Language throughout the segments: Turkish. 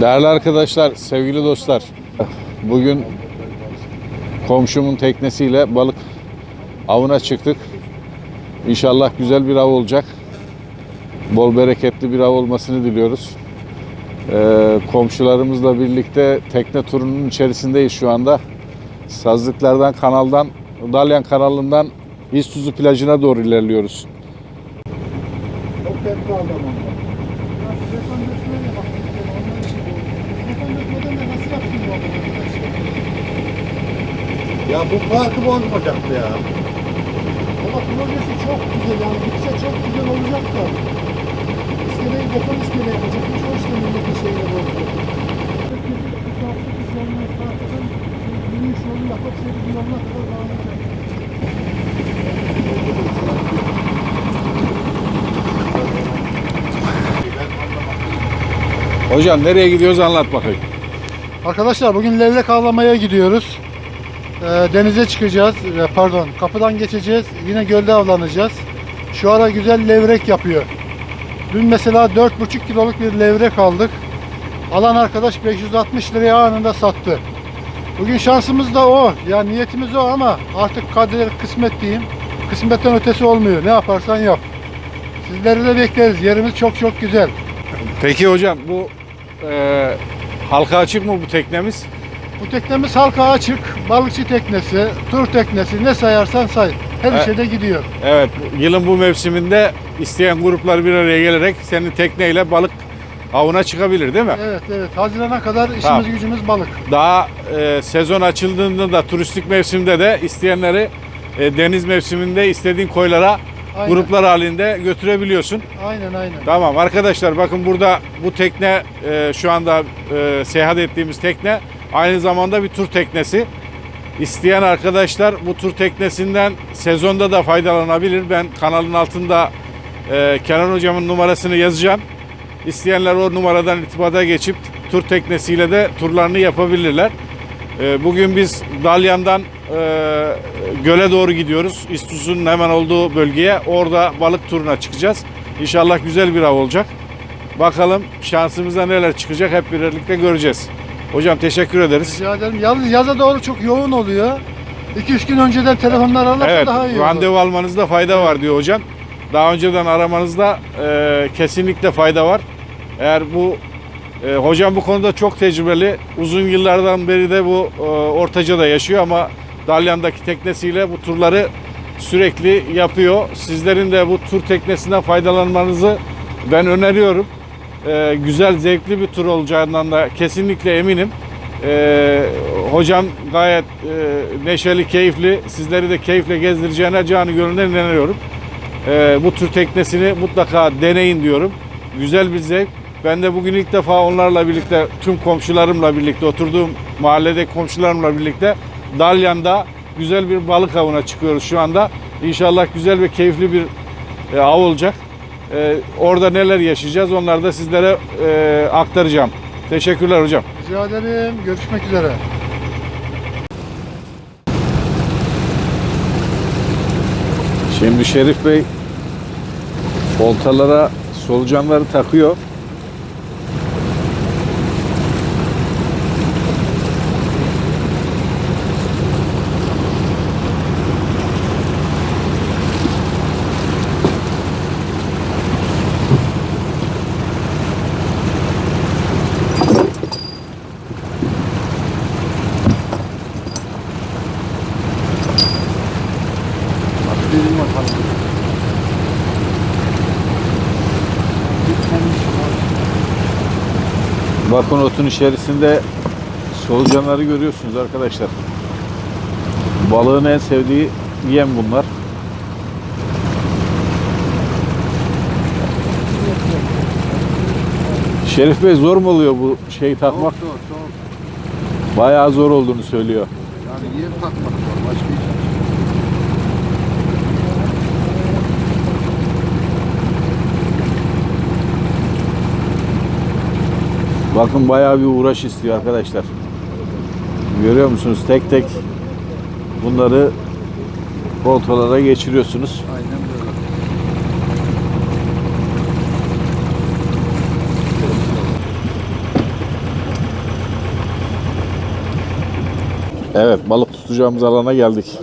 Değerli arkadaşlar, sevgili dostlar. Bugün komşumun teknesiyle balık avına çıktık. İnşallah güzel bir av olacak. Bol bereketli bir av olmasını diliyoruz. Ee, komşularımızla birlikte tekne turunun içerisindeyiz şu anda. Sazlıklardan kanaldan, Dalyan kanalından İztuzu plajına doğru ilerliyoruz. Çok Ya bu parkı bozmayacaktı ya. Ama projesi çok güzel yani bitse çok güzel olacak da. İskeleyi beton iskele yapacakmış o milleti şeyle bozdu. Yürüyüş yolu yapıp şehrin yoluna kadar bağlayacak. Hocam nereye gidiyoruz anlat bakayım. Arkadaşlar bugün levrek avlamaya gidiyoruz. Ee, denize çıkacağız. Ee, Pardon kapıdan geçeceğiz. Yine gölde avlanacağız. Şu ara güzel levrek yapıyor. Dün mesela 4,5 kiloluk bir levrek aldık. Alan arkadaş 560 liraya anında sattı. Bugün şansımız da o. Yani niyetimiz o ama artık kader kısmet diyeyim. Kısmetten ötesi olmuyor. Ne yaparsan yap. Sizleri de bekleriz. Yerimiz çok çok güzel. Peki hocam bu e, halka açık mı bu teknemiz? Bu teknemiz halka açık, balıkçı teknesi, tur teknesi ne sayarsan say. Her Evet. işe de gidiyor. Evet, yılın bu mevsiminde isteyen gruplar bir araya gelerek senin tekneyle balık avına çıkabilir değil mi? Evet evet. Hazirana kadar işimiz Tamam. gücümüz balık. Daha e, sezon açıldığında da turistik mevsimde de isteyenleri e, deniz mevsiminde istediğin koylara Aynen. gruplar halinde götürebiliyorsun. Aynen aynen. Tamam arkadaşlar bakın burada bu tekne e, şu anda e, seyahat ettiğimiz tekne aynı zamanda bir tur teknesi. İsteyen arkadaşlar bu tur teknesinden sezonda da faydalanabilir. Ben kanalın altında e, Kenan hocamın numarasını yazacağım. İsteyenler o numaradan irtibata geçip tur teknesiyle de turlarını yapabilirler. E, bugün biz Dalyan'dan e, göle doğru gidiyoruz. İstuzu'nun hemen olduğu bölgeye. Orada balık turuna çıkacağız. İnşallah güzel bir av olacak. Bakalım şansımıza neler çıkacak hep birlikte göreceğiz. Hocam teşekkür ederiz. Rica ederim. Yalnız yaza doğru çok yoğun oluyor. 2-3 gün önceden telefonlar alırsa Evet, daha iyi olur. randevu almanızda fayda var diyor hocam. Daha önceden aramanızda e, kesinlikle fayda var. Eğer bu e, hocam bu konuda çok tecrübeli. Uzun yıllardan beri de bu e, Ortaca'da yaşıyor ama Dalyan'daki teknesiyle bu turları sürekli yapıyor. Sizlerin de bu tur teknesinden faydalanmanızı ben öneriyorum. E, güzel, zevkli bir tur olacağından da kesinlikle eminim. E, hocam gayet e, neşeli, keyifli. Sizleri de keyifle gezdireceğine canı gönülden inanıyorum. E, bu tür teknesini mutlaka deneyin diyorum. Güzel bir zevk. Ben de bugün ilk defa onlarla birlikte, tüm komşularımla birlikte, oturduğum mahalledeki komşularımla birlikte Dalyan'da güzel bir balık avına çıkıyoruz şu anda. İnşallah güzel ve keyifli bir e, av olacak. E, orada neler yaşayacağız onları da sizlere e, aktaracağım. Teşekkürler hocam. Rica ederim. Görüşmek üzere. Şimdi Şerif Bey oltalara solucanları takıyor. Bakın otun içerisinde solucanları görüyorsunuz arkadaşlar. Balığın en sevdiği yem bunlar. Şerif Bey zor mu oluyor bu şeyi takmak? Çok zor çok. Bayağı zor olduğunu söylüyor. Yani yer takmak var. Başka hiç Bakın bayağı bir uğraş istiyor arkadaşlar. Görüyor musunuz? Tek tek bunları koltulara geçiriyorsunuz. Aynen böyle. Evet balık tutacağımız alana geldik.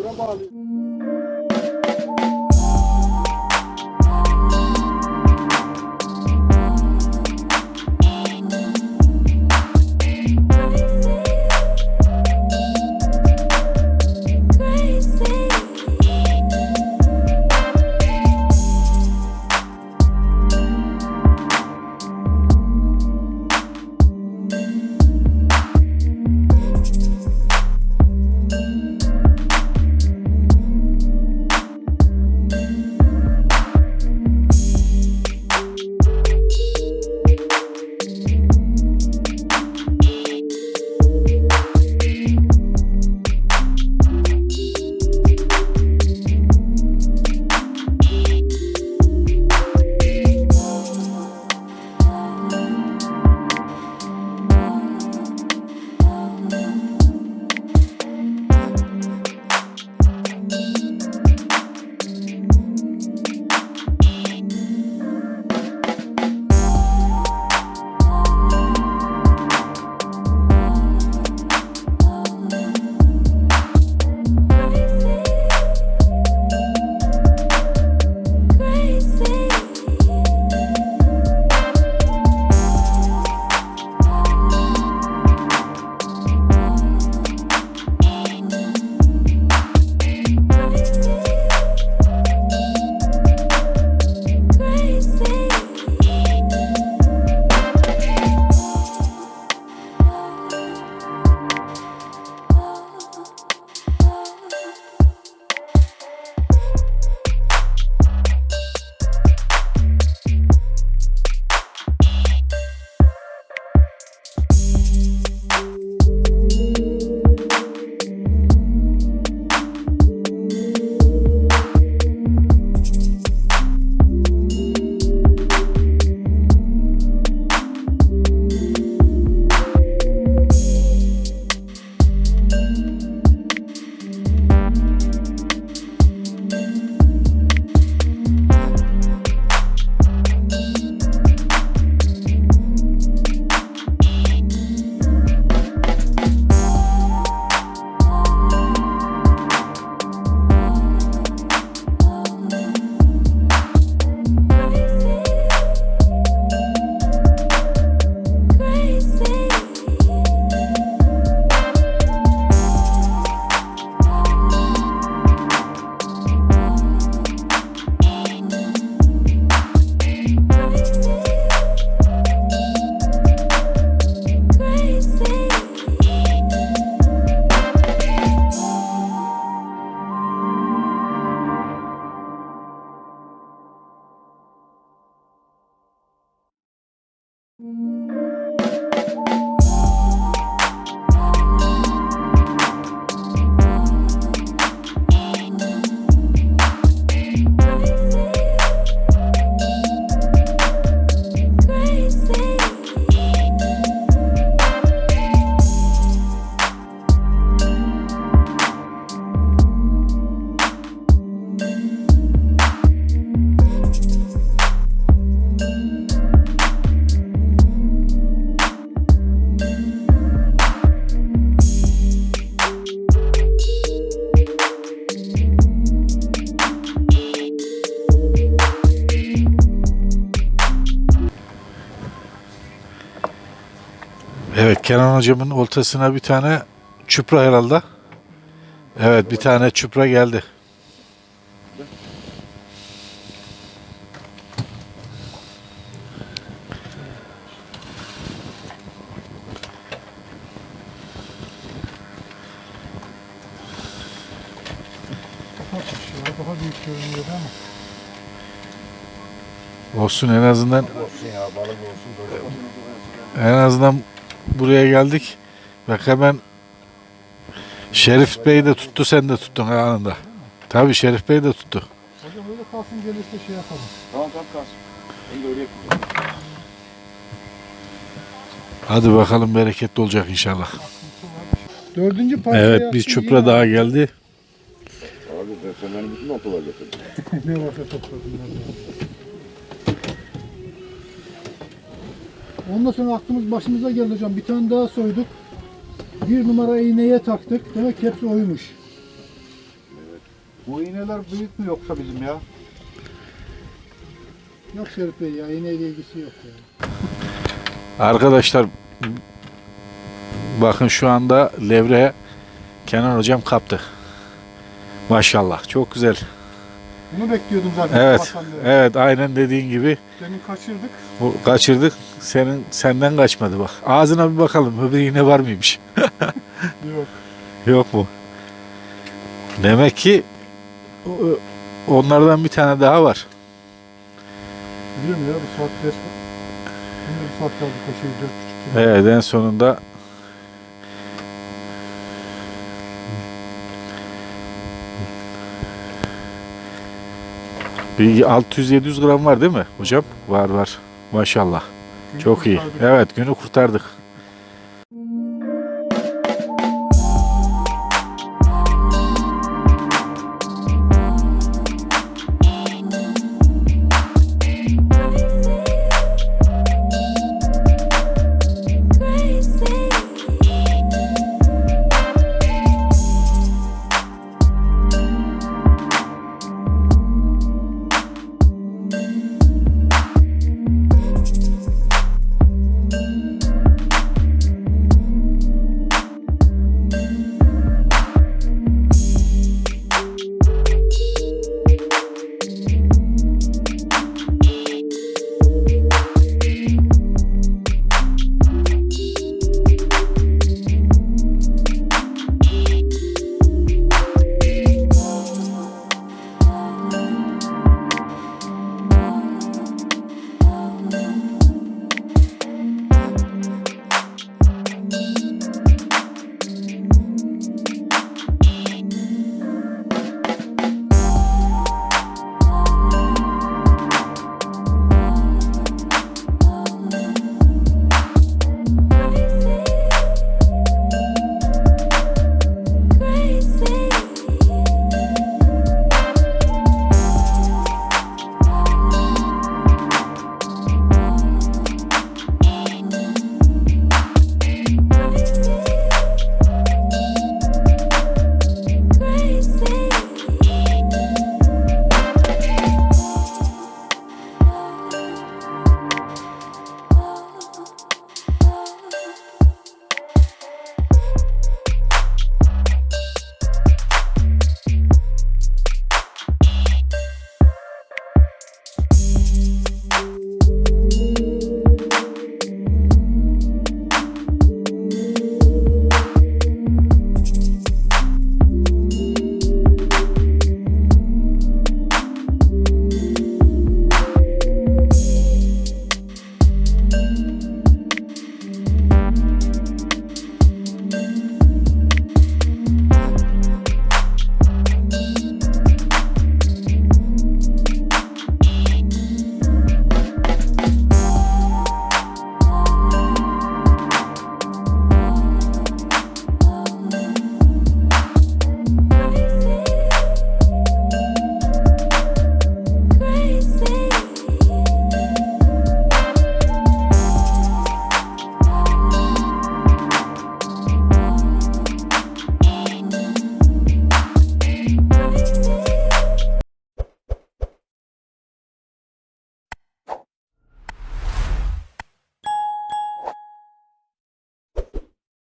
Evet Kenan hocamın oltasına bir tane çupra herhalde. Evet bir tane çupra geldi. Şurada daha büyük görünüyor ama. Olsun en azından Olsun ya balık olsun en azından buraya geldik. Bak hemen Şerif Bey de tuttu sen de tuttun ha anında. Tabii Şerif Bey de tuttu. Hocam öyle kalsın gelirse şey yapalım. Tamam tamam kalsın. Ben de öyle yapacağım. Hadi bakalım bereketli olacak inşallah. Dördüncü parçaya Evet bir çupra daha geldi. Abi sen benim bütün noktalar getirdin. ne varsa topladım. Ondan sonra aklımız başımıza geldi hocam. Bir tane daha soyduk. Bir numara iğneye taktık. Demek ki hepsi oymuş. Bu iğneler büyük mü yoksa bizim ya? Yok Şerif Bey ya iğneyle ilgisi yok ya. Arkadaşlar bakın şu anda levre Kenan hocam kaptı. Maşallah çok güzel. Bunu bekliyordum zaten. Evet. Evet aynen dediğin gibi Demin kaçırdık. bu kaçırdık. Senin senden kaçmadı bak. Ağzına bir bakalım öbür iğne var mıymış? Yok. Yok mu? Demek ki o- onlardan bir tane daha var. Biliyorum ya bir saat geç. Şimdi bir saat kaldı koşuyu dört buçuk. Evet en sonunda bir 600-700 gram var değil mi hocam? Var var. Maşallah. Çok iyi. Evet günü kurtardık.